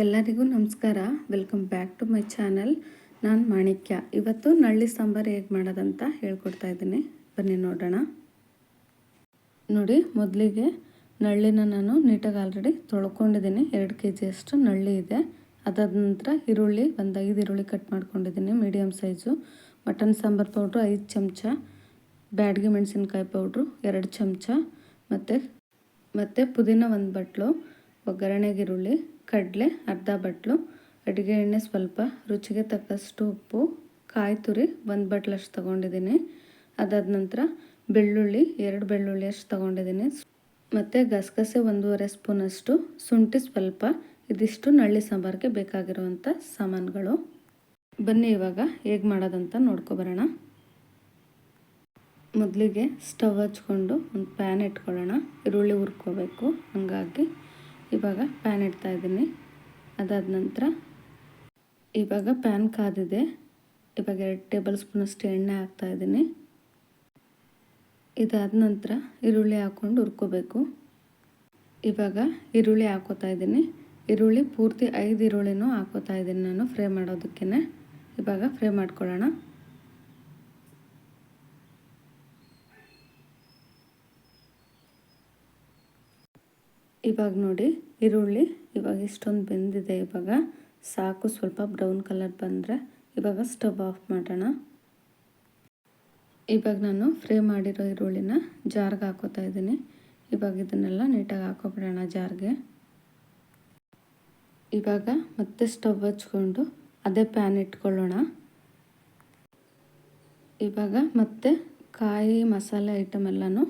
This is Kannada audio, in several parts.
ಎಲ್ಲರಿಗೂ ನಮಸ್ಕಾರ. Welcome back to my channel ನಾನು ಮಾಣಿಕ್ಯ. ಇವತ್ತು ನಳ್ಳಿ ಸಾಂಬಾರು ಹೇಗೆ ಮಾಡೋದಂತ ಹೇಳ್ಕೊಡ್ತಾ ಇದ್ದೀನಿ. ಬನ್ನಿ ನೋಡೋಣ. ನೋಡಿ, ಮೊದಲಿಗೆ ನಳ್ಳಿನ ನಾನು ನೀಟಾಗಿ ಆಲ್ರೆಡಿ ತೊಳ್ಕೊಂಡಿದ್ದೀನಿ. ಎರಡು ಕೆ ಜಿಯಷ್ಟು ನಳ್ಳಿ ಇದೆ. ಅದಾದ ನಂತರ ಈರುಳ್ಳಿ, ಒಂದು ಐದು ಈರುಳ್ಳಿ ಕಟ್ ಮಾಡ್ಕೊಂಡಿದ್ದೀನಿ medium size mutton sambar powder ಐದು ಚಮಚ, ಬ್ಯಾಡ್ಗೆ ಮೆಣಸಿನ್ಕಾಯಿ ಪೌಡ್ರು ಎರಡು ಚಮಚ, ಮತ್ತು ಮತ್ತು ಪುದೀನ ಒಂದು ಬಟ್ಲು, ಒಗ್ಗರಣೆಗೆ ಈರುಳ್ಳಿ. ಕಡಲೆ, ಅರ್ಧ ಬಟ್ಲು, ಅಡುಗೆ ಎಣ್ಣೆ ಸ್ವಲ್ಪ, ರುಚಿಗೆ ತಕ್ಕಷ್ಟು ಉಪ್ಪು, ಕಾಯಿ ತುರಿ, ಒಂದು ಬಟ್ಲಷ್ಟು ತೊಗೊಂಡಿದ್ದೀನಿ. ಅದಾದ ನಂತರ ಬೆಳ್ಳುಳ್ಳಿ, ಎರಡು ಬೆಳ್ಳುಳ್ಳಿ ಅಷ್ಟು ತೊಗೊಂಡಿದ್ದೀನಿ. ಮತ್ತು ಗಸಗಸೆ ಒಂದೂವರೆ ಸ್ಪೂನಷ್ಟು ಶುಂಠಿ ಸ್ವಲ್ಪ, ಇದಿಷ್ಟು ನಳ್ಳಿ ಸಾಂಬಾರಿಗೆ ಬೇಕಾಗಿರುವಂಥ ಸಾಮಾನುಗಳು. ಬನ್ನಿ ಇವಾಗ, ಹೇಗೆ ಮಾಡೋದಂತ ನೋಡ್ಕೊಬರೋಣ ಮೊದಲಿಗೆ ಸ್ಟವ್ ಹಚ್ಕೊಂಡು ಒಂದು ಪ್ಯಾನ್ ಇಟ್ಕೊಳ್ಳೋಣ, ಈರುಳ್ಳಿ ಹುರ್ಕೋಬೇಕು, ಹಾಗಾಗಿ ಇವಾಗ ಪ್ಯಾನ್ ಇಡ್ತಾ ಇದ್ದೀನಿ. ಅದಾದ ನಂತರ ಇವಾಗ ಪ್ಯಾನ್ ಕಾದಿದೆ. ಇವಾಗ ಎರಡು ಟೇಬಲ್ ಸ್ಪೂನಷ್ಟು ಎಣ್ಣೆ ಹಾಕ್ತಾ ಇದ್ದೀನಿ. ಇದಾದ ನಂತರ ಈರುಳ್ಳಿ ಹಾಕ್ಕೊಂಡು ಹುರ್ಕೋಬೇಕು. ಇವಾಗ ಈರುಳ್ಳಿ ಹಾಕೋತಾ ಇದ್ದೀನಿ. ಈರುಳ್ಳಿ ಪೂರ್ತಿ ಐದು ಈರುಳ್ಳಿನೂ ಹಾಕೋತಾ ಇದ್ದೀನಿ ನಾನು ಫ್ರೈ ಮಾಡೋದಕ್ಕೇ ಇವಾಗ ಫ್ರೈ ಮಾಡ್ಕೊಳ್ಳೋಣ. ಇವಾಗ ನೋಡಿ, ಈರುಳ್ಳಿ ಇವಾಗ ಇಷ್ಟೊಂದು ಬೆಂದಿದೆ ಇವಾಗ. ಸಾಕು, ಸ್ವಲ್ಪ ಬ್ರೌನ್ ಕಲರ್ ಬಂದರೆ ಇವಾಗ ಸ್ಟವ್ ಆಫ್ ಮಾಡೋಣ. ಇವಾಗ ನಾನು ಫ್ರೈ ಮಾಡಿರೋ ಈರುಳ್ಳಿನ ಜಾರ್ಗೆ ಹಾಕೋತಾ ಇದ್ದೀನಿ. ಇವಾಗ ಇದನ್ನೆಲ್ಲ ನೀಟಾಗಿ ಹಾಕೋಬಿಡೋಣ ಜಾರ್ಗೆ. ಇವಾಗ ಮತ್ತೆ ಸ್ಟವ್ ಹಚ್ಕೊಂಡು ಅದೇ ಪ್ಯಾನ್ ಇಟ್ಕೊಳ್ಳೋಣ. ಇವಾಗ ಮತ್ತೆ ಕಾಯಿ ಮಸಾಲೆ ಐಟಮ್ ಎಲ್ಲನೂ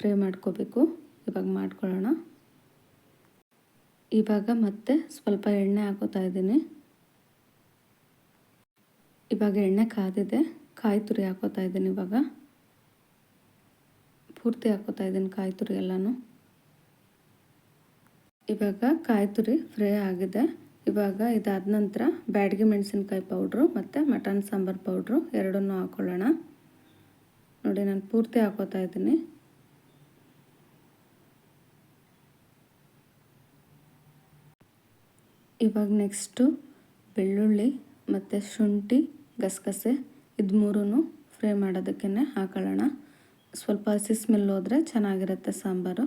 ಫ್ರೈ ಮಾಡ್ಕೋಬೇಕು. ಇವಾಗ ಮಾಡ್ಕೊಳ್ಳೋಣ. ಇವಾಗ ಮತ್ತೆ ಸ್ವಲ್ಪ ಎಣ್ಣೆ ಹಾಕೋತಾ ಇದ್ದೀನಿ. ಇವಾಗ ಎಣ್ಣೆ ಕಾದಿದೆ. ಕಾಯಿ ತುರಿ ಹಾಕೋತಾ ಇದ್ದೀನಿ ಇವಾಗ. ಪೂರ್ತಿ ಹಾಕೋತಾ ಇದ್ದೀನಿ ಕಾಯಿ ತುರಿ ಎಲ್ಲನೂ. ಇವಾಗ ಕಾಯಿ ತುರಿ ಫ್ರೈ ಆಗಿದೆ. ಇವಾಗ ಇದಾದ ನಂತರ ಬ್ಯಾಡ್ಗೆ ಮೆಣಸಿನ್ಕಾಯಿ ಪೌಡ್ರು ಮತ್ತು ಮಟನ್ ಸಾಂಬಾರು ಪೌಡ್ರು ಎರಡನ್ನೂ ಹಾಕೊಳ್ಳೋಣ. ನೋಡಿ, ನಾನು ಪೂರ್ತಿ ಹಾಕೋತಾ ಇದ್ದೀನಿ. ಇವಾಗ ನೆಕ್ಸ್ಟು ಬೆಳ್ಳುಳ್ಳಿ ಮತ್ತು ಶುಂಠಿ, ಗಸಗಸೆ ಇದು ಮೂರೂ ಫ್ರೈ ಮಾಡೋದಕ್ಕೆ ಹಾಕೊಳ್ಳೋಣ. ಸ್ವಲ್ಪ ಹಸಿ ಸ್ಮೆಲ್ ಹೋದರೆ ಚೆನ್ನಾಗಿರುತ್ತೆ ಸಾಂಬಾರು.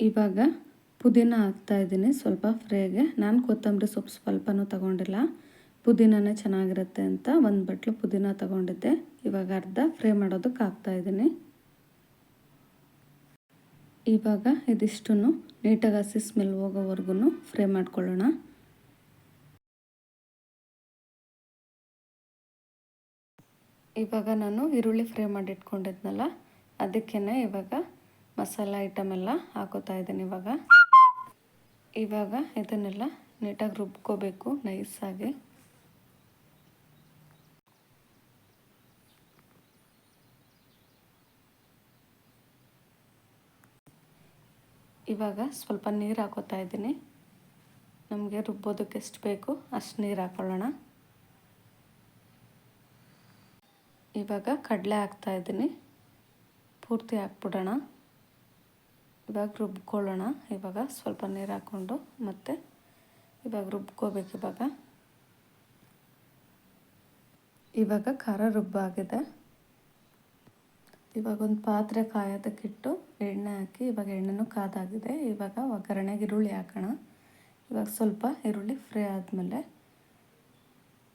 ಇವಾಗ ಪುದೀನ ಹಾಕ್ತಾಯಿದ್ದೀನಿ ಸ್ವಲ್ಪ ಫ್ರೈಗೆ ನಾನು ಕೊತ್ತಂಬರಿ ಸೊಪ್ಪು ಸ್ವಲ್ಪನೂ ತಗೊಂಡಿಲ್ಲ. ಪುದೀನನೇ ಚೆನ್ನಾಗಿರುತ್ತೆ ಅಂತ ಒಂದು ಬಟ್ಲು ಪುದೀನ ತಗೊಂಡಿದ್ದೆ. ಇವಾಗ ಅರ್ಧ ಫ್ರೈ ಮಾಡೋದಕ್ಕೆ ಹಾಕ್ತಾಯಿದ್ದೀನಿ ಇವಾಗ ಇದಿಷ್ಟು ನೀಟಾಗಿ ಹಸಿ ಸ್ಮೆಲ್ ಹೋಗೋವರೆಗೂ ಫ್ರೈ ಮಾಡ್ಕೊಳ್ಳೋಣ. ಇವಾಗ ನಾನು ಈರುಳ್ಳಿ ಫ್ರೈ ಮಾಡಿಟ್ಕೊಂಡಿದ್ನಲ್ಲ ಅದಕ್ಕೇ ಇವಾಗ ಮಸಾಲ ಐಟಮ್ ಎಲ್ಲ ಹಾಕೋತಾ ಇದ್ದೀನಿ ಇವಾಗ. ಇವಾಗ ಇದನ್ನೆಲ್ಲ ನೀಟಾಗಿ ರುಬ್ಕೋಬೇಕು ನೈಸಾಗಿ. ಇವಾಗ ಸ್ವಲ್ಪ ನೀರು ಹಾಕೋತಾ ಇದ್ದೀನಿ. ನಮಗೆ ರುಬ್ಬೋದಕ್ಕೆ ಎಷ್ಟು ಬೇಕು ಅಷ್ಟು ನೀರು ಹಾಕೊಳ್ಳೋಣ. ಇವಾಗ ಕಡಲೆ ಹಾಕ್ತಾ ಇದ್ದೀನಿ. ಪೂರ್ತಿ ಹಾಕ್ಬಿಡೋಣ. ಇವಾಗ ರುಬ್ಕೊಳ್ಳೋಣ. ಇವಾಗ ಸ್ವಲ್ಪ ನೀರು ಹಾಕ್ಕೊಂಡು ಮತ್ತು ಇವಾಗ ರುಬ್ಕೋಬೇಕು ಇವಾಗ. ಇವಾಗ ಖಾರ ರುಬ್ಬಾಗಿದೆ. ಇವಾಗ ಒಂದು ಪಾತ್ರೆ ಕಾಯೋದಕ್ಕಿಟ್ಟು ಎಣ್ಣೆ ಹಾಕಿ ಇವಾಗ ಎಣ್ಣೆನೂ ಕಾದಾಗಿದೆ. ಇವಾಗ ಒಗ್ಗರಣೆಗೆ ಈರುಳ್ಳಿ ಹಾಕೋಣ. ಇವಾಗ ಸ್ವಲ್ಪ ಈರುಳ್ಳಿ ಫ್ರೈ ಆದಮೇಲೆ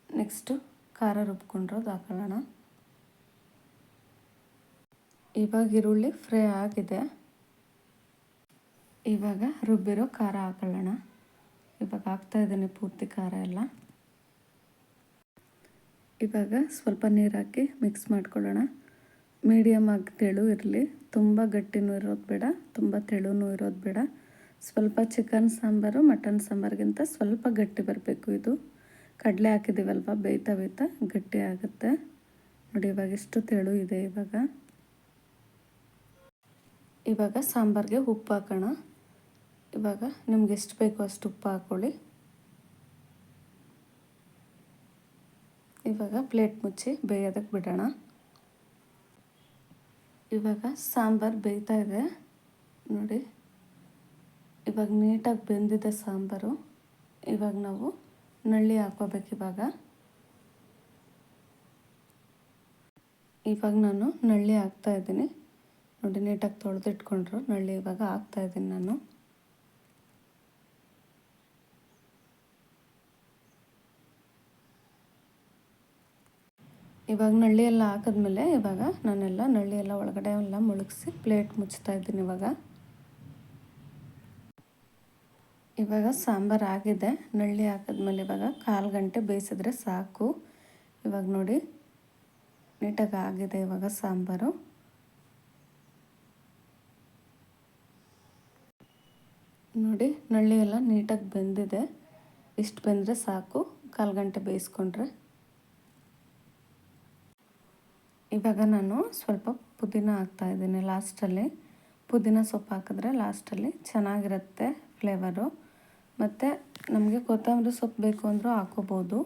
ನೆಕ್ಸ್ಟು ಖಾರ ರುಬ್ಕೊಂಡಿರೋದು ಹಾಕೊಳ್ಳೋಣ. ಇವಾಗ ಈರುಳ್ಳಿ ಫ್ರೈ ಆಗಿದೆ. ಇವಾಗ ರುಬ್ಬಿರೋ ಖಾರ ಹಾಕೊಳ್ಳೋಣ. ಇವಾಗ ಹಾಕ್ತಾ ಇದ್ದೀನಿ ಪೂರ್ತಿ ಖಾರ ಎಲ್ಲ. ಇವಾಗ ಸ್ವಲ್ಪ ನೀರು ಹಾಕಿ ಮಿಕ್ಸ್ ಮಾಡ್ಕೊಳ್ಳೋಣ. ಮೀಡಿಯಮ್ ಆಗಿ ತೆಳು ಇರಲಿ. ತುಂಬ ಗಟ್ಟಿನೂ ಇರೋದು ಬೇಡ, ತುಂಬ ತೆಳುನೂ ಇರೋದು ಬೇಡ. ಸ್ವಲ್ಪ ಚಿಕನ್ ಸಾಂಬಾರು ಮಟನ್ ಸಾಂಬಾರಿಗಿಂತ ಸ್ವಲ್ಪ ಗಟ್ಟಿ ಬರಬೇಕು ಇದು. ಕಡಲೆ ಹಾಕಿದ್ದೀವಲ್ವ ಬೇಯ್ತಾ ಬೇಯ್ತಾ ಗಟ್ಟಿ ಆಗುತ್ತೆ. ನೋಡಿ, ಇವಾಗ ಎಷ್ಟು ತೆಳು ಇದೆ ಇವಾಗ. ಇವಾಗ ಸಾಂಬಾರಿಗೆ ಉಪ್ಪು ಹಾಕೋಣ. ಇವಾಗ ನಿಮ್ಗೆ ಎಷ್ಟು ಬೇಕೋ ಅಷ್ಟು ಉಪ್ಪು ಹಾಕ್ಕೊಳ್ಳಿ ಇವಾಗ ಪ್ಲೇಟ್ ಮುಚ್ಚಿ ಬೇಯೋದಕ್ಕೆ ಬಿಡೋಣ. ಇವಾಗ ಸಾಂಬಾರು ಬೇಯ್ತಾ ಇದೆ. ನೋಡಿ, ಇವಾಗ ನೀಟಾಗಿ ಬೆಂದಿದೆ ಸಾಂಬಾರು. ಇವಾಗ ನಾವು ನಳ್ಳಿ ಹಾಕೋಬೇಕು ಇವಾಗ. ಇವಾಗ ನಾನು ನಳ್ಳಿ ಹಾಕ್ತಾ ಇದ್ದೀನಿ. ನೋಡಿ, ನೀಟಾಗಿ ತೊಳೆದಿಟ್ಕೊಂಡ್ರು. ನಳ್ಳಿ ಇವಾಗ ಹಾಕ್ತಾ ಇದ್ದೀನಿ ನಾನು. ಇವಾಗ ನಳ್ಳಿ ಎಲ್ಲ ಹಾಕಿದ್ಮೇಲೆ ಇವಾಗ ನಾನೆಲ್ಲ ನಳ್ಳಿ ಎಲ್ಲ ಒಳಗಡೆ ಎಲ್ಲ ಮುಳುಗಿಸಿ ಪ್ಲೇಟ್ ಮುಚ್ತಾ ಇದ್ದೀನಿ ಇವಾಗ. ಇವಾಗ ಸಾಂಬಾರು ಆಗಿದೆ. ನಳ್ಳಿ ಹಾಕಿದ್ಮೇಲೆ ಇವಾಗ ಕಾಲು ಗಂಟೆ ಬೇಯಿಸಿದ್ರೆ ಸಾಕು. ಇವಾಗ ನೋಡಿ, ನೀಟಾಗಿ ಆಗಿದೆ ಇವಾಗ ಸಾಂಬಾರು. ನೋಡಿ, ನಳ್ಳಿ ಎಲ್ಲ ನೀಟಾಗಿ ಬೆಂದಿದೆ. ಇಷ್ಟು ಬೆಂದರೆ ಸಾಕು. ಕಾಲು ಗಂಟೆ ಬೇಯಿಸ್ಕೊಂಡ್ರೆ. ಇವಾಗ ನಾನು ಸ್ವಲ್ಪ ಪುದೀನ ಹಾಕ್ತಾಯಿದ್ದೀನಿ ಲಾಸ್ಟಲ್ಲಿ. ಪುದೀನ ಸೊಪ್ಪು ಹಾಕಿದ್ರೆ ಲಾಸ್ಟಲ್ಲಿ ಚೆನ್ನಾಗಿರುತ್ತೆ ಫ್ಲೇವರು. ಮತ್ತು ನಮಗೆ ಕೊತ್ತಂಬರಿ ಸೊಪ್ಪು ಬೇಕು ಅಂದರೂ ಹಾಕೋಬೋದು.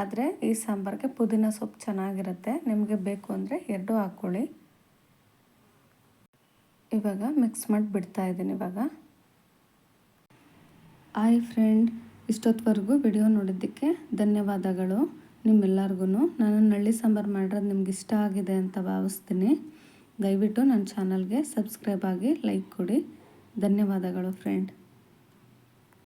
ಆದರೆ ಈ ಸಾಂಬಾರಿಗೆ ಪುದೀನ ಸೊಪ್ಪು ಚೆನ್ನಾಗಿರುತ್ತೆ. ನಿಮಗೆ ಬೇಕು ಅಂದರೆ ಎರಡೂ ಹಾಕ್ಕೊಳ್ಳಿ. ಇವಾಗ ಮಿಕ್ಸ್ ಮಾಡಿ ಬಿಡ್ತಾ ಇದ್ದೀನಿ ಇವಾಗ. ಆಯ್ ಫ್ರೆಂಡ್ ಇಷ್ಟೊತ್ತವರೆಗೂ ವಿಡಿಯೋ ನೋಡಿದ್ದಕ್ಕೆ ಧನ್ಯವಾದಗಳು. ನಿಮ್ಮೆಲ್ಲರಿಗೂ ನಾನು ನಳ್ಳಿ ಸಾಂಬಾರು ಮಾಡಿರೋದು ನಿಮ್ಗೆ ಇಷ್ಟ ಆಗಿದೆ ಅಂತ ಭಾವಿಸ್ತೀನಿ. ದಯವಿಟ್ಟು ನನ್ನ ಚಾನಲ್ಗೆ ಸಬ್ಸ್ಕ್ರೈಬ್ ಆಗಿ ಲೈಕ್ ಕೊಡಿ. ಧನ್ಯವಾದಗಳು ಫ್ರೆಂಡ್.